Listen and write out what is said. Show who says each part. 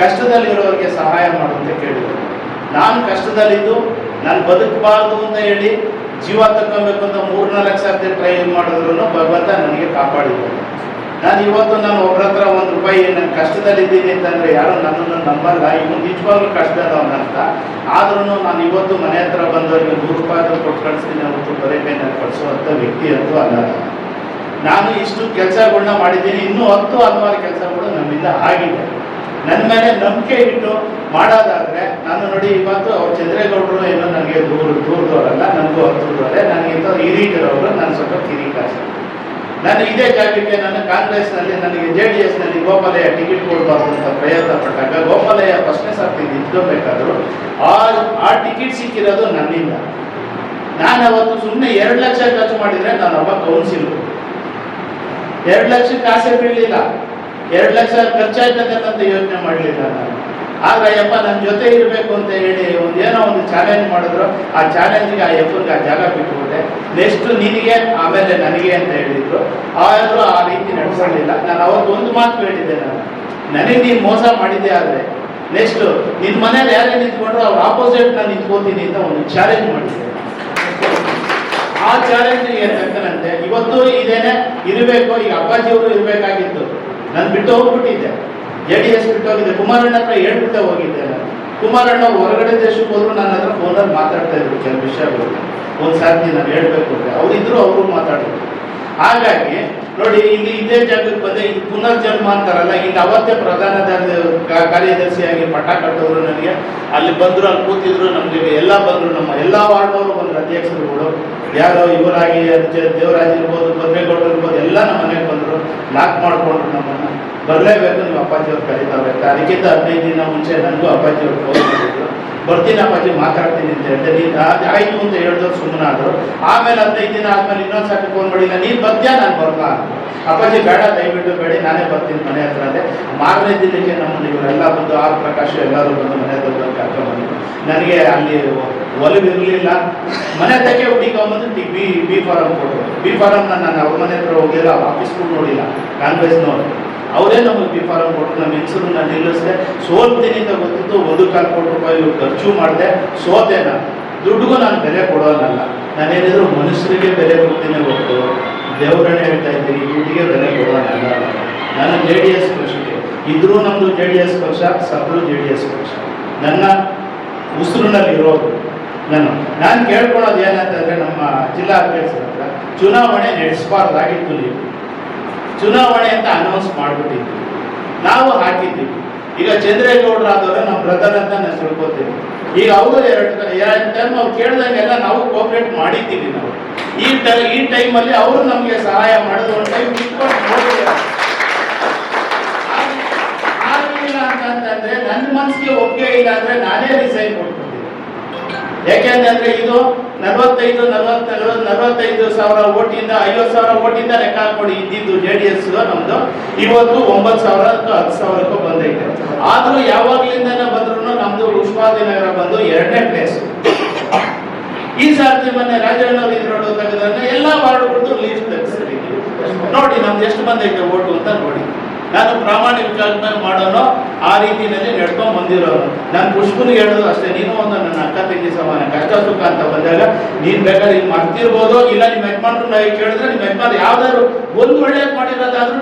Speaker 1: ಕಷ್ಟದಲ್ಲಿರೋರಿಗೆ ಸಹಾಯ ಮಾಡುವಂತ ಕೇಳಿದರು ನಾನು ಕಷ್ಟದಲ್ಲಿದ್ದು, ನಾನು ಬದುಕಬಾರ್ದು ಅಂತ ಹೇಳಿ ಜೀವ ತಕ್ಕೊಬೇಕು ಅಂತ ಮೂರ್ನಾಲ್ಕು ಸರ್ತಿ ಟ್ರೈ ಮಾಡಿದ್ರು ಭಗವಂತ ನನಗೆ ಕಾಪಾಡಿದ್ರು ನಾನು ಇವತ್ತು ನಾನು ಒಬ್ಬರ ಹತ್ರ ಒಂದು ರೂಪಾಯಿ ನಾನು ಕಷ್ಟದಲ್ಲಿದ್ದೀನಿ ಅಂತಂದ್ರೆ ಯಾರು ನನ್ನನ್ನು ನಂಬಲ್ಲ. ಇವನು ನಿಜವಾಗ್ಲೂ ಕಷ್ಟದವನಂತ ಆದ್ರೂ ನಾನು ಇವತ್ತು ಮನೆ ಹತ್ರ ಬಂದವರಿಗೆ ನೂರು ರೂಪಾಯಿ ಕೊಟ್ಟು ಕಳಿಸ್ತೀನಿ ಅವತ್ತು ಬರೀ ನಾನು ಕಳಿಸುವಂಥ ವ್ಯಕ್ತಿ ಅಂತೂ ಅಲ್ಲ. ನಾನು. ನಾನು ಇಷ್ಟು ಕೆಲಸಗಳನ್ನ ಮಾಡಿದ್ದೀನಿ. ಇನ್ನೂ ಹತ್ತು ಹಲವಾರು ಕೆಲಸಗಳು ನನ್ನಿಂದ ಆಗಿದೆ ನನ್ನ ಮೇಲೆ ನಂಬಿಕೆ ಇಟ್ಟು ಮಾಡೋದಾದ್ರೆ, ನಾನು ನೋಡಿ ಇವತ್ತು ಅವ್ರು ಚಂದ್ರೇಗೌಡರು ಏನೋ ನನಗೆ ದೂರ, ದೂರದವರಲ್ಲ, ನನಗೂ ಈ ನನಗಿಂತ ಹಿರಿಯರವರು ನಾನು ಸ್ವಲ್ಪ ಕಿರಿಕಾಸೆ ನಾನು ಇದೇ ಜಾಗಕ್ಕೆ ನಾನು ಕಾಂಗ್ರೆಸ್ನಲ್ಲಿ, ನನಗೆ ಜೆ ಡಿ ಎಸ್ನಲ್ಲಿ ಗೋಪಾಲಯ್ಯ ಟಿಕೆಟ್ ಕೊಡಬಾರ್ದು ಅಂತ ಪ್ರಯತ್ನ ಪಟ್ಟಾಗ ಗೋಪಾಲಯ್ಯ ಫಸ್ಟ್ನೇ ಸರ್ತಿ ನಿಂತ್ಕೋಬೇಕಾದ್ರು, ಆ ಆ ಟಿಕೆಟ್ ಸಿಕ್ಕಿರೋದು ನನ್ನಿಂದ. ನಾನು ಅವತ್ತು ಸುಮ್ಮನೆ ಎರಡು ಲಕ್ಷ ಖರ್ಚು ಮಾಡಿದರೆ ನಾನು ಒಬ್ಬ ಕೌನ್ಸಿಲ್ ಎರಡು ಲಕ್ಷ ಕಾಸೆ ಬೀಳಲಿಲ್ಲ. ಎರಡು ಲಕ್ಷ ಖರ್ಚಾಯ್ತಕ್ಕಂಥ ಯೋಚನೆ ಮಾಡಲಿಲ್ಲ ನಾನು. ಆಗ ಅಯ್ಯಪ್ಪ ನನ್ನ ಜೊತೆ ಇರಬೇಕು ಅಂತ ಹೇಳಿ ಒಂದು ಏನೋ ಒಂದು ಚಾಲೆಂಜ್ ಮಾಡಿದ್ರು. ಆ ಚಾಲೆಂಜ್ಗೆ ಆ ಯಪ್ಪನಿಗೆ ಆ ಜಾಗ ಬಿಟ್ಟುಬಿಟ್ಟೆ ನೆಕ್ಸ್ಟ್ ನಿನಗೆ, ಆಮೇಲೆ ನನಗೆ ಅಂತ ಹೇಳಿದ್ರು. ಆದರೂ ಆ ರೀತಿ ನಡೆಸಲಿಲ್ಲ. ನಾನು ಅವತ್ತು ಒಂದು ಮಾತು ಹೇಳಿದ್ದೆ ನಾನು. ನನಗೆ ನೀನು ಮೋಸ ಮಾಡಿದ್ದೆ ಆದರೆ ನೆಕ್ಸ್ಟ್ ನಿನ್ನ ಮನೇಲಿ ಯಾರೇ ನಿಂತ್ಕೊಂಡ್ರು ಅವ್ರ ಆಪೋಸಿಟ್ ನಾನು ನಿಂತ್ಕೋತೀನಿ ಅಂತ ಒಂದು ಚಾಲೆಂಜ್ ಮಾಡಿದ್ದೆ. ಆ ಚಾಲೆಂಜ್ಗೆ ತಕ್ಕನಂತೆ, ಇವತ್ತು ಇದೇನೆ ಇರಬೇಕು, ಈಗ ಅಪ್ಪಾಜಿಯವರು ಇರಬೇಕಾಗಿತ್ತು. ನಾನು ಬಿಟ್ಟು ಹೋಗ್ಬಿಟ್ಟಿದ್ದೆ. ಜೆ ಡಿ ಎಸ್ ಬಿಟ್ಟು ಹೋಗಿದ್ದೆ. ಕುಮಾರಣ್ಣ ಹತ್ರ ಹೇಳ್ಬಿಟ್ಟೆ ಹೋಗಿದ್ದೆ ನಾನು. ಕುಮಾರಣ್ಣ ಹೊರಗಡೆ ದೇಶಕ್ಕೆ ಹೋದ್ರು ನನ್ನ ಹತ್ರ ಫೋನಲ್ಲಿ ಮಾತಾಡ್ತಾ ಇದ್ರು ಕೆಲವು ವಿಷಯಗಳು. ಒಂದು ಸಾರ್ತಿ ನಾನು ಹೇಳ್ಬೇಕು ಅಂದ್ರೆ ಅವರಿದ್ರು ಅವರು ಮಾತಾಡಿದ್ರು. ಹಾಗಾಗಿ, ನೋಡಿ, ಇಲ್ಲಿ ಇದೇ ಜಾಗಕ್ಕೆ ಬಂದೆ. ಇದು ಪುನರ್ಜನ್ಮ ಅಂತಾರಲ್ಲ, ಇಲ್ಲಿ ಅವತ್ತೇ ಪ್ರಧಾನ ದಾರ- ಕಾರ್ಯದರ್ಶಿಯಾಗಿ ಪಟ್ಟ ಕಟ್ಟೋರು ನನಗೆ. ಅಲ್ಲಿ ಬಂದರು, ಅಲ್ಲಿ ಕೂತಿದ್ರು, ನಮಗೆ ಎಲ್ಲ ಬಂದರು. ನಮ್ಮ ಎಲ್ಲ ವಾರ್ಡ್ನವರು ಬಂದರು. ಅಧ್ಯಕ್ಷರುಗಳು ಯಾರೋ ಇವರಾಗಿ ದೇವರಾಜ್ ಇರ್ಬೋದು, ಭದ್ರೇಗೌಡರು ಇರ್ಬೋದು ಎಲ್ಲ ನಮ್ಮ ಮನೆಗೆ ಬಂದರು ಲಾಕ್ ಮಾಡ್ಕೊಂಡ್ರು ನಮ್ಮನ್ನು ಬರಲೇಬೇಕು ನೀವು ಅಪ್ಪಾಜಿ ಅವ್ರು ಕರೀತಾವೆ ಅಂತ ಅದಕ್ಕಿಂತ ಹದಿನೈದು ದಿನ ಮುಂಚೆ ನನಗೂ ಅಪ್ಪಾಜಿ ಅವ್ರು ಫೋನ್ ಮಾಡಿದ್ರು. ಬರ್ತೀನಿ ಅಪ್ಪಾಜಿ, ಮಾತಾಡ್ತೀನಿ ಅಂತ ಹೇಳಿದೆ. ನೀನು ಅದು ಆಯ್ತು ಅಂತ ಸುಮ್ಮನೆ ಸುಮ್ಮನಾದ್ರು. ಆಮೇಲೆ ಹದಿನೈದು ದಿನ ಆದ್ಮೇಲೆ ಇನ್ನೊಂದು ಸಾಕು ಫೋನ್ ಮಾಡಿಲ್ಲ ನೀನು ಬರ್ತೀಯಾ? ನಾನು ಬರ್ಲಾ ಅಪ್ಪಾಜಿ, ಬೇಡ, ದಯವಿಟ್ಟು ಬೇಡಿ, ನಾನೇ ಬರ್ತೀನಿ ಮನೆ ಹತ್ರ ಅಂದೆ ಮಾರನೇ ದಿನಕ್ಕೆ ನಮ್ಮನ್ನು ಇವರೆಲ್ಲ ಬಂದು ಆರ್ ಪ್ರಕಾಶ ಎಲ್ಲರೂ ಬಂದು ಮನೆ ಹತ್ರ ಬಂದು ನನಗೆ ಅಲ್ಲಿ ಒಲವಿರಲಿಲ್ಲ ಮನೆ ತೆಗೆ ಹುಡುಕೊಂಬಂದು ಟಿ ಬಿ ಬಿ ಫಾರಮ್ ಕೊಟ್ಟರು. ಬಿ ಫಾರಮ್ನ ನಾನು ಅವ್ರ ಮನೆ ಹತ್ರ ಹೋಗಿಲ್ಲ ಆಫೀಸ್ಗೂ ನೋಡಿಲ್ಲ. ನೋಡಿ ಅವರೇ ನಮಗೆ ಬಿ ಫಾರಮ್ ಕೊಟ್ಟರು. ನಮ್ಮ ಹೆಸರನ್ನ ನಿಲ್ಲಿಸಿದೆ. ಸೋಲ್ತೀನಿ ಗೊತ್ತಿತ್ತು. ಒಂದು ಕಾಲು ಕೋಟಿ ರೂಪಾಯಿ ಖರ್ಚು ಮಾಡಿದೆ. ಸೋತೆ ನಾನು. ದುಡ್ಡುಗೂ ನಾನು ಬೆಲೆ ಕೊಡೋನಲ್ಲ. ನಾನೇನಿದ್ರು ಮನುಷ್ಯರಿಗೆ ಬೆಲೆ ಕೊಡ್ತೀನಿ ಗೊತ್ತು ದೇವರನ್ನೇ ಹೇಳ್ತಾ ಇದ್ದೀನಿ. ದುಡ್ಡಿಗೆ ಬೆಲೆ ಕೊಡೋನಲ್ಲ. ನಾನು ಜೆ ಡಿ ಎಸ್ ಪಕ್ಷಕ್ಕೆ. ಇದ್ರೂ ನಮ್ಮದು ಜೆ ಡಿ ಎಸ್ ಪಕ್ಷ ಸಬ್ರು ಜೆ ಡಿ ಎಸ್ ಪಕ್ಷ. ನನ್ನ ಉಸಿರಿನಲ್ಲಿ ಇರೋದು ನಾನು ನಾನು ಕೇಳ್ಕೊಳ್ಳೋದು ಏನಂತಂದರೆ ನಮ್ಮ ಜಿಲ್ಲಾ ಅಧ್ಯಕ್ಷರ ಹತ್ರ ಚುನಾವಣೆ ನಡೆಸಬಾರ್ದಾಗಿತ್ತು ನೀವು. ಚುನಾವಣೆ ಅಂತ ಅನೌನ್ಸ್ ಮಾಡಿಬಿಟ್ಟಿದ್ವಿ. ನಾವು ಹಾಕಿದ್ದೀವಿ ಈಗ ಚಂದ್ರೇಗೌಡರು ಆದವರು ನಮ್ಮ ಬ್ರದರ್ ಅಂತ ನಾನು ತಿಳ್ಕೊತೀವಿ. ಈಗ ಅವರು ಎರಡು ಎರಡು ಟೈಮ್ ಅವ್ರು ಕೇಳಿದಂಗೆಲ್ಲ ನಾವು ಕೋಆಪ್ರೇಟ್ ಮಾಡಿದ್ದೀವಿ ನಾವು. ಈ ಟೈ, ಈ ಟೈಮಲ್ಲಿ ಅವರು ನಮಗೆ ಸಹಾಯ ಮಾಡೋದು ಒಂದು ಟೈಮ್ ಇಟ್ಕೊಂಡು ಅಂತಂದ್ರೆ ನನ್ನ ಮನಸ್ಸಿಗೆ ಒಪ್ಪಿಗೆ ಇಲ್ಲ ಅಂದ್ರೆ ನಾನೇ ರಿಸೈನ್ ಕೊಡ್ತೀನಿ ಯಾಕೆಂತಂದ್ರೆ ಇದು ನಲವತ್ತೈದು ನಲವತ್ತು ನಲವತ್ತು ನಲವತ್ತೈದು ಸಾವಿರ ಓಟಿಂದ, ಐವತ್ತು ಸಾವಿರ ಓಟಿಂದ ಲೆಕ್ಕ ಹಾಕೊಂಡು ಇದ್ದಿದ್ದು ಜೆ ಡಿ ಎಸ್ ನಮ್ದು. ಇವತ್ತು ಒಂಬತ್ತು ಸಾವಿರ ಅಥವಾ ಹತ್ತು ಸಾವಿರಕ್ಕೂ ಬಂದೈತೆ. ಆದ್ರೂ ಯಾವಾಗ್ಲಿಂದನೇ ಬಂದ್ರು ನಮ್ದು ಉಷ್ಮಾದಿ ನಗರ ಬಂದು ಎರಡನೇ ಪ್ಲೇಸ್ ಈ ಸಾರ್ತಿ ಮೊನ್ನೆ ರಾಜಣ್ಣವ್ರು ಎಲ್ಲಾ ವಾರ್ಡ್ಗಳದ್ದು ಲೀಸ್ಟ್ ತೆಗೆಸ್ರಿ ನೋಡಿ ನಮ್ದು ಎಷ್ಟು ಬಂದೈತೆ ಓಟು ಅಂತ ನೋಡಿ. ನಾನು ಪ್ರಾಮಾಣಿಕವಾಗಿ ಮಾಡೋನು ಆ ರೀತಿಯಲ್ಲಿ ನಡ್ಕೊಂಡ್ ಬಂದಿರೋನು ನಾನು ಪುಷ್ಪನಿಗೆ ಹೇಳೋದು ಅಷ್ಟೇ, ನೀನು ಒಂದು ನನ್ನ ಅಕ್ಕ ತಂಗಿ ಸಮಾನ, ಕಷ್ಟ ಸುಖ ಅಂತ ಬಂದಾಗ ನೀನ್ ಬೇಕಾದ್ರೆ ಹಿಂಗೆ ಮಾಡ್ತಿರ್ಬೋದು, ಇಲ್ಲ ನಿಮ್ಮ ಯಜಮಾನ್ರು ಕೇಳಿದ್ರೆ ನಿಮ್ಮ ಯಜಮಾನ್ ಯಾವ್ದಾದ್ರು ಒಂದು ಒಳ್ಳೇದು ಮಾಡಿರೋದಾದ್ರೂ